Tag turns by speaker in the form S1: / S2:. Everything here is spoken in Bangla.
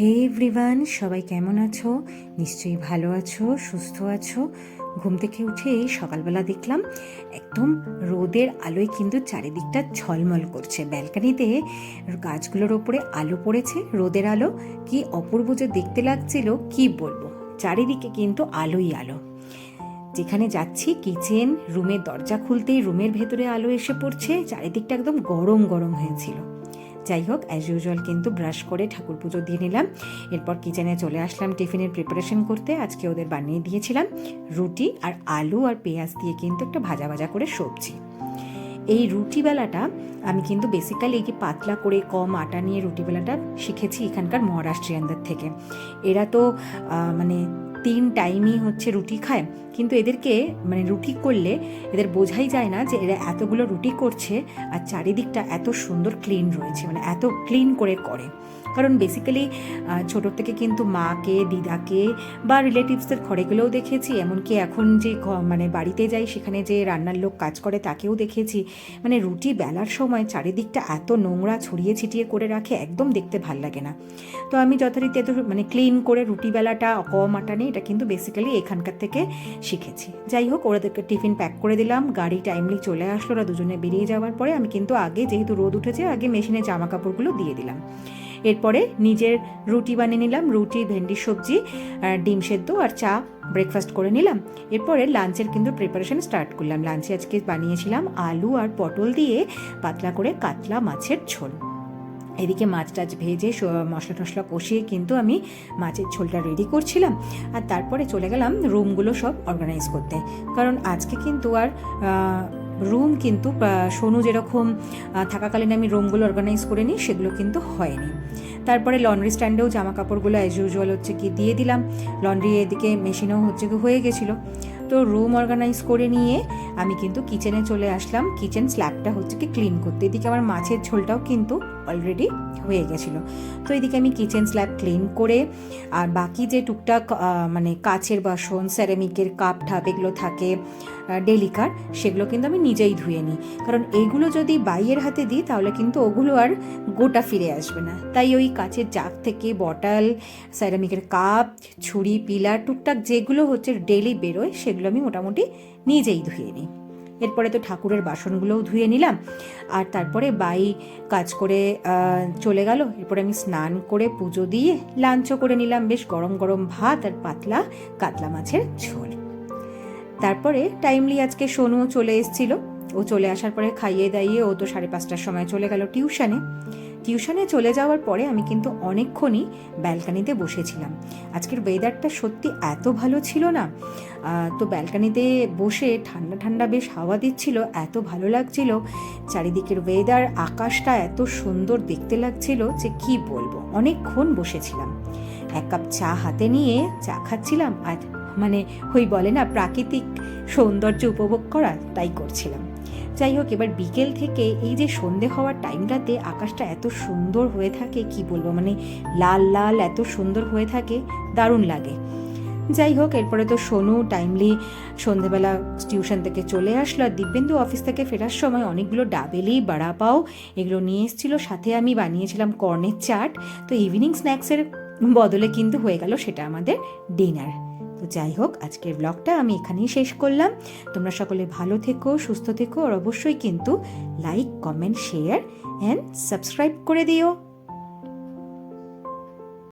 S1: হে এভরিওয়ান সবাই কেমন আছো? নিশ্চয়ই ভালো আছো, সুস্থ আছো। ঘুম থেকে উঠে এই সকালবেলা দেখলাম একদম রোদের আলোয় কিন্তু চারিদিকটা ঝলমল করছে। ব্যালকানিতে গাছগুলোর ওপরে আলো পড়েছে, রোদের আলো। কি অপূর্ব যে দেখতে লাগছিল, কি বলব? চারিদিকে কিন্তু আলোই আলো। যেখানে যাচ্ছি, কিচেন, রুমের দরজা খুলতেই রুমের ভেতরে আলো এসে পড়ছে। চারিদিকটা একদম গরম গরম হয়েছিল। যাই হোক অ্যাজ ইউজুয়াল কিন্তু ব্রাশ করে ঠাকুর পুজো দিয়ে নিলাম। এরপর কিচেনে চলে আসলাম টিফিনের প্রিপারেশন করতে। আজকে ওদের বানিয়ে দিয়েছিলাম রুটি আর আলু আর পেঁয়াজ দিয়ে কিন্তু একটা ভাজা ভাজা করে সবজি। এই রুটি বেলাটা আমি কিন্তু বেসিক্যালি কি পাতলা করে কম আটা নিয়ে রুটি বেলাটা শিখেছি এখানকার মহারাষ্ট্রিয়ানদের থেকে। এরা তো মানে তিন টাইমই হচ্ছে রুটি খায়। কিন্তু এদেরকে মানে রুটি করলে এদের বোঝাই যায় না যে এরা এতগুলো রুটি করছে আর চারিদিকটা এত সুন্দর ক্লিন রয়েছে মানে এত ক্লিন করে করে। কারণ বেসিক্যালি ছোটোর থেকে কিন্তু মাকে, দিদাকে বা রিলেটিভসদের ঘরে গেলেও দেখেছি, এমনকি এখন যে মানে বাড়িতে যাই, সেখানে যে রান্নার লোক কাজ করে তাকেও দেখেছি। মানে রুটি বেলার সময় চারিদিকটা এত নোংরা, ছড়িয়ে ছিটিয়ে করে রাখে, একদম দেখতে ভালো লাগে না। তো আমি যথারীতি এত মানে ক্লিন করে রুটি বেলাটা কম আটা নেই এটা কিন্তু বেসিক্যালি এখানকার থেকে শিখেছি। যাই হোক, ওদেরকে টিফিন প্যাক করে দিলাম, গাড়ি টাইমলি চলে আসলো, ওরা দুজনে বেরিয়ে যাওয়ার পরে আমি কিন্তু আগে যেহেতু রোদ উঠেছে, আগে মেশিনে জামা কাপড়গুলো দিয়ে দিলাম। এরপরে নিজের রুটি বানিয়ে নিলাম, রুটি ভেন্ডির সবজি ডিম সেদ্ধ আর চা ব্রেকফাস্ট করে নিলাম। এরপরে লাঞ্চের কিন্তু প্রিপারেশন স্টার্ট করলাম। লাঞ্চে আজকে বানিয়েছিলাম আলু আর পটল দিয়ে পাতলা করে কাতলা মাছের ঝোল। এদিকে মাছ টাছ ভেজে মশলা টশলা কষিয়ে কিন্তু আমি মাছের ঝোলটা রেডি করছিলাম। আর তারপরে চলে গেলাম রুমগুলো সব অর্গানাইজ করতে। কারণ আজকে কিন্তু আর রুম কিন্তু সোনু যেরকম থাকাকালীন আমি রুমগুলো অর্গানাইজ করে নিই, সেগুলো কিন্তু হয়নি। তারপরে লন্ড্রি স্ট্যান্ডেও জামা কাপড়গুলো অ্যাজ ইউজুয়াল হচ্ছে কি, দিয়ে দিলাম। লন্ড্রি এদিকে মেশিনেও হচ্ছে কি হয়ে গেছিল। তো রুম অর্গানাইজ করে নিয়ে আমি কিন্তু কিচেনে চলে আসলাম। কিচেন স্ল্যাবটা হচ্ছে কি ক্লিন করতে। এদিকে আমার মাছের ঝোলটাও কিন্তু অলরেডি হয়ে গেছিল। তো এদিকে আমি কিচেন স্ল্যাব ক্লিন করে আর বাকি যে টুকটাক মানে কাচের বাসন স্যারামিকের কাপ ঠাপ এগুলো থাকে ডেলিকার সেগুলো কিন্তু আমি নিজেই ধুয়ে নিই। কারণ এইগুলো যদি বাইয়ের হাতে দিই, তাহলে কিন্তু ওগুলো আর গোটা ফিরে আসবে না। তাই ওই কাচের জাগ থেকে বটল স্যারামিকের কাপ ছুরি, পিলার, টুকটাক যেগুলো হচ্ছে ডেলি বেরোয়, সেগুলো আমি মোটামুটি নিজেই ধুয়ে নিই। এরপরে তো ঠাকুরের বাসনগুলোও ধুয়ে নিলাম। আর তারপরে বাই কাজ করে চলে গেল। এরপরে আমি স্নান করে পুজো দিয়ে লাঞ্চও করে নিলাম। বেশ গরম গরম ভাত আর পাতলা কাতলা মাছের ঝোল। তারপরে টাইমলি আজকে সোনুও চলে এসছিল। ও চলে আসার পরে খাইয়ে দাইয়ে ও তো সাড়ে পাঁচটার সময় চলে গেল টিউশনে। টিউশনে চলে যাওয়ার পরে আমি কিন্তু অনেকক্ষণই ব্যালকানিতে বসেছিলাম। আজকের ওয়েদারটা সত্যি এত ভালো ছিল না। তো ব্যালকানিতে বসে ঠান্ডা ঠান্ডা বেশ হাওয়া দিচ্ছিল, এত ভালো লাগছিল। চারিদিকের ওয়েদার আকাশটা এত সুন্দর দেখতে লাগছিল যে কি বলব, অনেকক্ষণ বসেছিলাম। এক কাপ চা হাতে নিয়ে চা খাচ্ছিলাম আর মানে ওই বলে না, প্রাকৃতিক সৌন্দর্য উপভোগ করা তাই করছিলাম। যাই হোক, এবার বিকেল থেকে এই যে সন্ধে হওয়ার টাইমটাতে আকাশটা এত সুন্দর হয়ে থাকে, কি বলব? মানে লাল লাল, এত সুন্দর হয়ে থাকে, দারুণ লাগে। যাই হোক, এরপরে তো সোনু টাইমলি সন্ধেবেলা টিউশন থেকে চলে আসলো আর দিব্যেন্দু অফিস থেকে ফেরার সময় অনেকগুলো ডাবেলি বাড়া পাও এগুলো নিয়ে এসেছিল। সাথে আমি বানিয়েছিলাম কর্নের চাট। তো ইভিনিং স্ন্যাক্সের বদলে কিন্তু হয়ে গেল সেটা আমাদের ডিনার তো যাই হোক, আজকের ব্লগটা আমি এখানেই শেষ করলাম। তোমরা সকলে ভালো থেকো, সুস্থ থেকো, আর অবশ্যই কিন্তু like comment share and subscribe করে দিও।